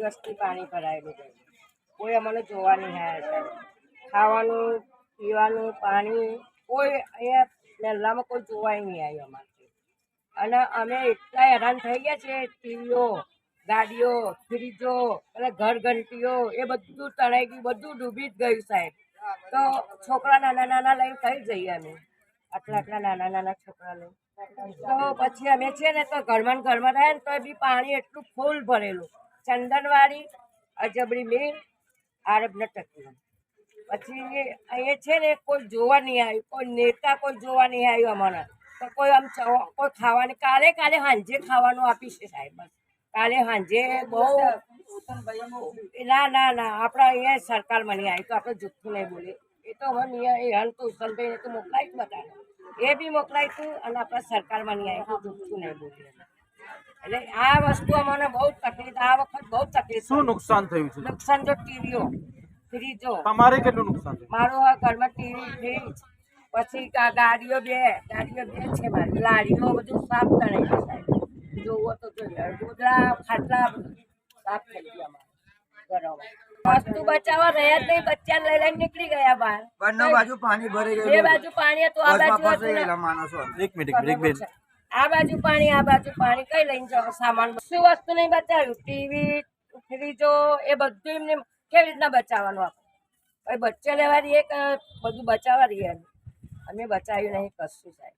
દિવસથી પાણી ભરાયેલું છે. કોઈ અમને જોવા નહીં આવ્યા સાહેબ ખાવાનું, પીવાનું, પાણી, કોઈ અહીંયા મહેલામાં કોઈ જોવાય નહીં આવ્યું અમારથી અને અમે એટલા હેરાન થઈ ગયા છે, ટીવીઓ, ગાડીઓ, ફ્રીજો, અને ઘર ઘંટીઓ, એ બધું તણાઈ ગયું, બધું ડૂબી જ ગયું સાહેબ. તો છોકરા નાના નાના લઈને થઈ જઈએ અમે? આટલા આટલા નાના નાના છોકરા લઈ તો પછી અમે છે ને તો ઘરમાં ઘરમાં રહ્યા ને તો બી પાણી એટલું ફૂલ ભરેલું. ચંદનવાડી અજબડી મેન આરબ ટકલા પછી અહીંયા છે ને કોઈ જોવા નહીં આવ્યું, કોઈ નેતા કોઈ જોવા નહીં આવ્યું અમારા. તો કોઈ આમ કોઈ ખાવાની, કાલે કાલે સાંજે ખાવાનું આપીશે સાહેબ, બસ. કાલે સાંજે બહુ ના ના ના, આપણા અહીંયા સરકારમાં નહીં આવી તો આપણે જુઠ્ઠું નહીં બોલીએ. એ તો હવે એ હન સંભાઈને તો મોકલાય જ બધાને. એ બી મોકલાય તું અને આપણા સરકારમાં નહીં આવી તો જુઠ્ઠું નહીં બોલીએ. એટલે આ વસ્તુ અમને બહુ આ વખત બહુ તકલીફ શું નુકસાન થયું છે? નુકસાન તો ટીવીઓ ફ્રીજો. તમારે કેટલું નુકસાન થયું? મારું આ ઘરમાં ટીવી ફ્રીજ પછી ગાડીઓ બે ગાડીઓ બે છે મારી. લારીઓ બધું સાફ તણાઈ ગયું સાહેબ. જોવો તો જોઈએ ગોદડા ખાટલા સાફ થઈ ગયા અમારે વસ્તુ બચાવવા રહ્યા જ નહીં. બચ્ચાને લઈ લઈને નીકળી ગયા બહાર. બંને બાજુ પાણી ભરી બે બાજુ પાણી હતું આ બાજુ એક મિનિટ એક મિનિટ. બેન આ બાજુ પાણી, આ બાજુ પાણી, કઈ લઈને જાઓ સામાન? શું વસ્તુ નહીં બચાવ્યું? ટીવી ફ્રીજો એ બધું એમને કેવી રીતના બચાવવાનું આપણે? ભાઈ, બચ્ચે લેવા રહીએ બધું બચાવવા રહીએ અમે બચાવ્યું નહીં કશું સાહેબ.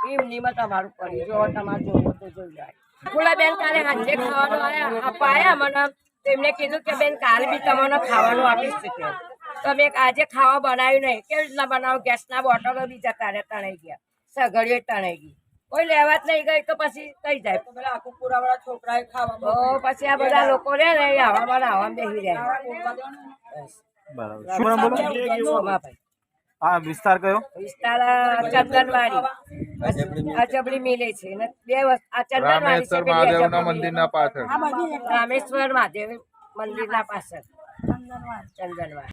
એમનીમાં તમારું પડી. જો, તમારે જોવું તો જોઈ જાય ફૂલા બેન કાલે સાંજે ખાવાનું આવ્યા. આયા મને. એમને કીધું કે, બેન, કાલે બી તમને ખાવાનું આપી કે. તમે આજે ખાવા બનાવ્યું નહીં. કેવી રીતના બનાવો? ગેસના બોટલો બી જતા રહે તણાઈ ગયા. સગડીએ તણાઈ ગઈ. કોઈ લેવા જ નહીં ગઈ તો પછી થઈ જાય? પેલા આખું પુરાવાળા છોકરાએ ખાવા પછી આ બધા લોકો રે ને હવામાં હવામાં બેસી. રહ્યા બરાબર. શું નામ બોલો? સોમાભાઈ. વિસ્તાર કયો? વિસ્તાર ચંદનવાડી. અજબડી મિલે છે. ને બે આ ચંદનવાડી છે મહાદેવના. મંદિરના પાછળ. રામેશ્વર મહાદેવ મંદિરના પાછળ. ચંદનવાડી.